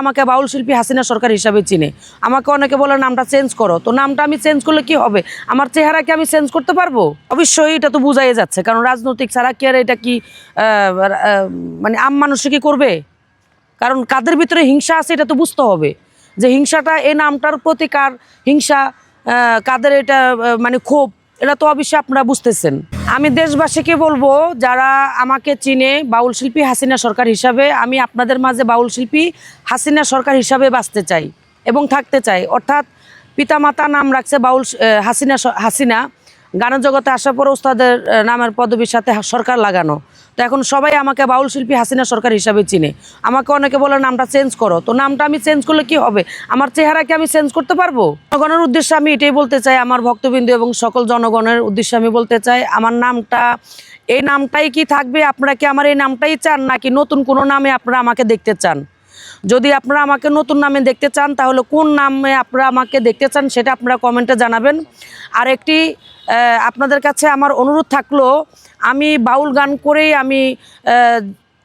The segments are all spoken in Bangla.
আমাকে বাউল শিল্পী হাসিনা সরকার হিসাবে চিনে। আমাকে অনেকে বলে, নামটা চেঞ্জ করো। তো নামটা আমি চেঞ্জ করলে কি হবে? আমার চেহারা কি আমি চেঞ্জ করতে পারব? অবশ্যই এটা তো বোঝাই যাচ্ছে, কারণ রাজনৈতিক ছাড়া কি আর এটা কি মানে আম মানুষে কি করবে? কারণ কাদের ভিতরে হিংসা আছে এটা তো বুঝতে হবে। যে হিংসাটা এই নামটার প্রতিকার, হিংসা কাদের এটা মানে ক্ষোভ এটা তো অবশ্যই আপনারা বুঝতেছেন। আমি দেশবাসীকে বলব, যারা আমাকে চিনে বাউল শিল্পী হাসিনা সরকার হিসাবে, আমি আপনাদের মাঝে বাউল শিল্পী হাসিনা সরকার হিসাবে বাঁচতে চাই এবং থাকতে চাই। অর্থাৎ পিতামাতা নাম রাখছে বাউল হাসিনা হাসিনা। গানের জগতে আসার পর ওস্তাদের নামের পদবীর সাথে সরকার লাগানো। তো এখন সবাই আমাকে বাউল শিল্পী হাসিনা সরকার হিসাবে চিনে। আমাকে অনেকে বলে, নামটা চেঞ্জ করো। তো নামটা আমি চেঞ্জ করলে কি হবে? আমার চেহারাকে আমি চেঞ্জ করতে পারব? জনগণের উদ্দেশ্যে আমি এটাই বলতে চাই, আমার ভক্তবিন্দু এবং সকল জনগণের উদ্দেশ্যে আমি বলতে চাই, আমার নামটা, এই নামটাই কি থাকবে? আপনারা কি আমার এই নামটাই চান? নাকি নতুন কোনো নামে আপনারা আমাকে দেখতে চান? যদি আপনারা আমাকে নতুন নামে দেখতে চান, তাহলে কোন নামে আপনারা আমাকে দেখতে চান সেটা আপনারা কমেন্টে জানাবেন। আর একটি আপনাদের কাছে আমার অনুরোধ থাকল, আমি বাউল গান করেই আমি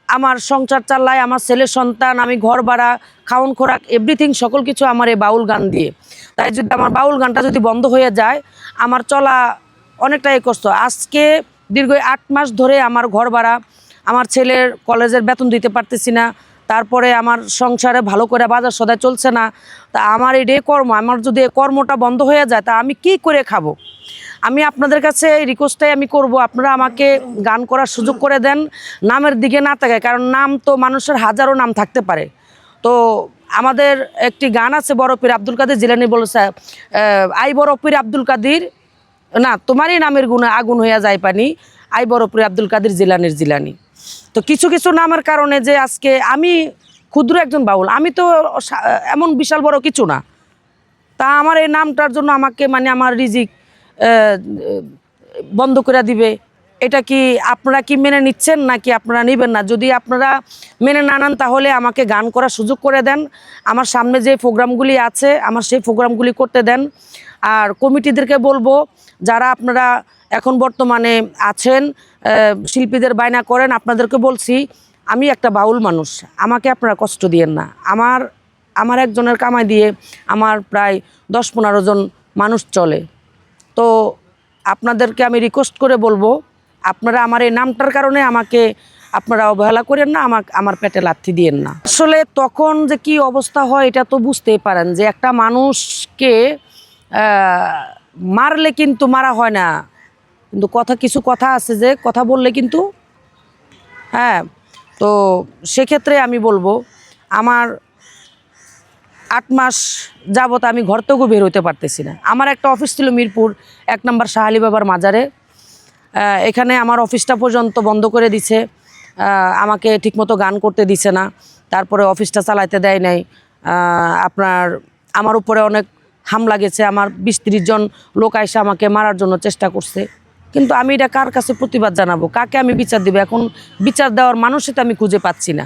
আমার সংসার চালাই আমার ছেলে সন্তান, আমি ঘর ভাড়া, খাওন খোরাক এভরিথিং সকল কিছু আমার এই বাউল গান দিয়ে। তাই যদি আমার বাউল গানটা যদি বন্ধ হয়ে যায়, আমার চলা অনেকটাই কষ্ট। আজকে দীর্ঘ আট মাস ধরে আমার ঘর ভাড়া, আমার ছেলের কলেজের বেতন দিতে পারতেছি না তারপরে আমার সংসারে ভালো করে বাজার সদায় চলছে না, তা আমার এটাই কর্ম, আমার যদি এই কর্মটা বন্ধ হয়ে যায়, তা আমি কি করে খাব? আমি আপনাদের কাছে এই রিকোয়েস্টটাই আমি করব, আপনারা আমাকে গান করার সুযোগ করে দেন, নামের দিকে না তাকায়, কারণ নাম তো মানুষের হাজারো নাম থাকতে পারে। তো আমাদের একটি গান আছে বড় পীর আব্দুল কাদের জিলানি বলেছে আই বড় পীর আব্দুল কাদির, না, তোমারই নামের গুণে আগুন হইয়া যায় পানি, আই বড় পীর আব্দুল কাদের জিলানির জিলানি। তো কিছু কিছু নামের কারণে যে আজকে আমি ক্ষুদ্র একজন বাউল, আমি তো এমন বিশাল বড় কিছু না। তা আমার এই নামটার জন্য আমাকে মানে আমার রিজিক বন্ধ করে দিবে। এটা কি আপনারা কি মেনে নিচ্ছেন নাকি আপনারা নেবেন না? যদি আপনারা মেনে না নেন, তাহলে আমাকে গান করার সুযোগ করে দেন। আমার সামনে যে প্রোগ্রামগুলি আছে, আমার সেই প্রোগ্রামগুলি করতে দেন। আর কমিটিদেরকে বলব, যারা আপনারা এখন বর্তমানে আছেন শিল্পীদের বায়না করেন, আপনাদেরকে বলছি, আমি একটা বাউল মানুষ, আমাকে আপনারা কষ্ট দিয়েন না। আমার আমার একজনের কামাই দিয়ে আমার প্রায় দশ পনেরো জন মানুষ চলে। তো আপনাদেরকে আমি রিকোয়েস্ট করে বলব, আপনারা আমার এই নামটার কারণে আমাকে, আপনারা অবহেলা করেন না, আমাকে, আমার পেটে লাথি দিয়েন না। আসলে তখন যে কি অবস্থা হয়, এটা তো বুঝতেই পারেন যে একটা মানুষকে মারলে কিন্তু মারা হয় না। কিন্তু কথা, কিছু কথা আছে যে, কথা বললে কিন্তু হ্যাঁ তো সেক্ষেত্রে আমি বলব, আমার আট মাস যাবত আমি ঘর থেকেও বের হতে পারতেছি না। আমার একটা অফিস ছিল মিরপুর, এক নম্বর শাহালি বাবার মাজারে। এখানে আমার অফিসটা পর্যন্ত বন্ধ করে দিছে। আমাকে ঠিকমতো গান করতে দিছে না। তারপরে অফিসটা চালাইতে দেয় নাই। আপনার, আমার উপরে অনেক হামলা গেছে। আমার বিশ জন লোক এসে আমাকে মারার জন্য চেষ্টা করছে। কিন্তু আমি এটা কার কাছে প্রতিবাদ জানাব? কাকে আমি বিচার দেবো? এখন বিচার দেওয়ার মানুষই তো আমি খুঁজে পাচ্ছি না।